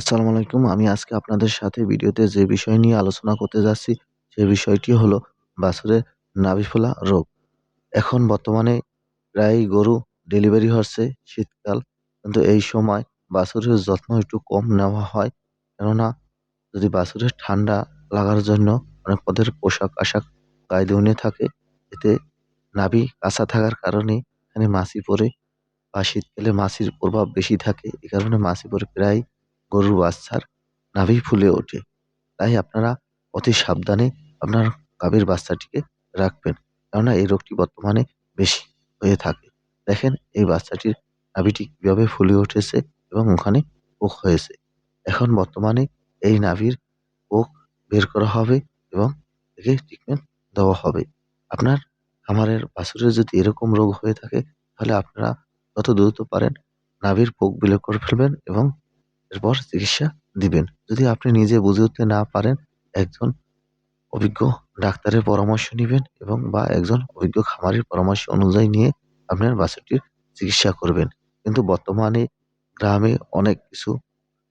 আসসালামু আলাইকুম। আমি আজকে আপনাদের সাথে ভিডিওতে যে বিষয় নিয়ে আলোচনা করতে যাচ্ছি, সে বিষয়টি হলো বাছুরের নাভি ফোলা রোগ। এখন বর্তমানে প্রায়ই গরু ডেলিভারি হচ্ছে শীতকাল। কিন্তু এই সময় বাছুরের যত্ন একটু কম নেওয়া হয়। কেননা যদি বাছুরের ঠান্ডা লাগার জন্য অনেক পদের পোশাক-আশাক গায়ে দিয়ে থাকে। এতে নাভি কাঁচা থাকার কারণে এখানে মাছি পড়ে বা শীতকালে মাছির প্রভাব বেশি থাকে। এ কারণে মাছি পড়ে প্রায় গরুর বাচ্চার নাভি ফুলে ওঠে। তাই আপনারা অতি সাবধানে আপনার গাভীর বাচ্চাটিকে রাখবেন। কেননা এই রোগটি বর্তমানে বেশি হয়ে থাকে। দেখেন, এই বাচ্চাটির নাভিটি কীভাবে ফুলে উঠেছে এবং ওখানে পোক হয়েছে। এখন বর্তমানে এই নাভির পোক বের করা হবে এবং একে ট্রিটমেন্ট দেওয়া হবে। আপনার খামারের বাছুরের যদি এরকম রোগ হয়ে থাকে, তাহলে আপনারা যত দ্রুত পারেন নাভির পোক বিলোপ করে ফেলবেন এবং এরপর চিকিৎসা দিবেন। যদি আপনি নিজে বুঝে উঠতে না পারেন একজন অভিজ্ঞ ডাক্তারের পরামর্শ নেবেন এবং বা একজন অভিজ্ঞ খামারের পরামর্শ অনুযায়ী নিয়ে আপনার বাছুরটির চিকিৎসা করবেন। কিন্তু বর্তমানে গ্রামে অনেক কিছু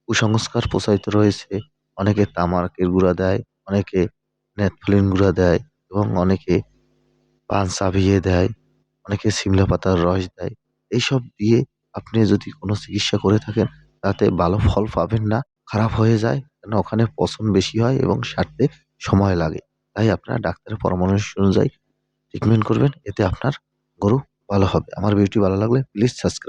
কুসংস্কার প্রচারিত রয়েছে। অনেকে তামাকের গুঁড়া দেয়, অনেকে নেপথলিন গুঁড়া দেয় এবং অনেকে পান চাবিয়ে দেয়, অনেকে শিমলা পাতার রস দেয়। এইসব দিয়ে আপনি যদি কোনো চিকিৎসা করে থাকেন তাতে ভালো ফল পাবেন না, খারাপ হয়ে যায়। কেন ওখানে পচন বেশি হয় এবং সারতে সময় লাগে। তাই আপনারা ডাক্তারের পরামর্শ অনুযায়ী ট্রিটমেন্ট করবেন। এতে আপনার গরু ভালো হবে। আমার ভিডিওটি ভালো লাগলে প্লিজ সাবস্ক্রাইব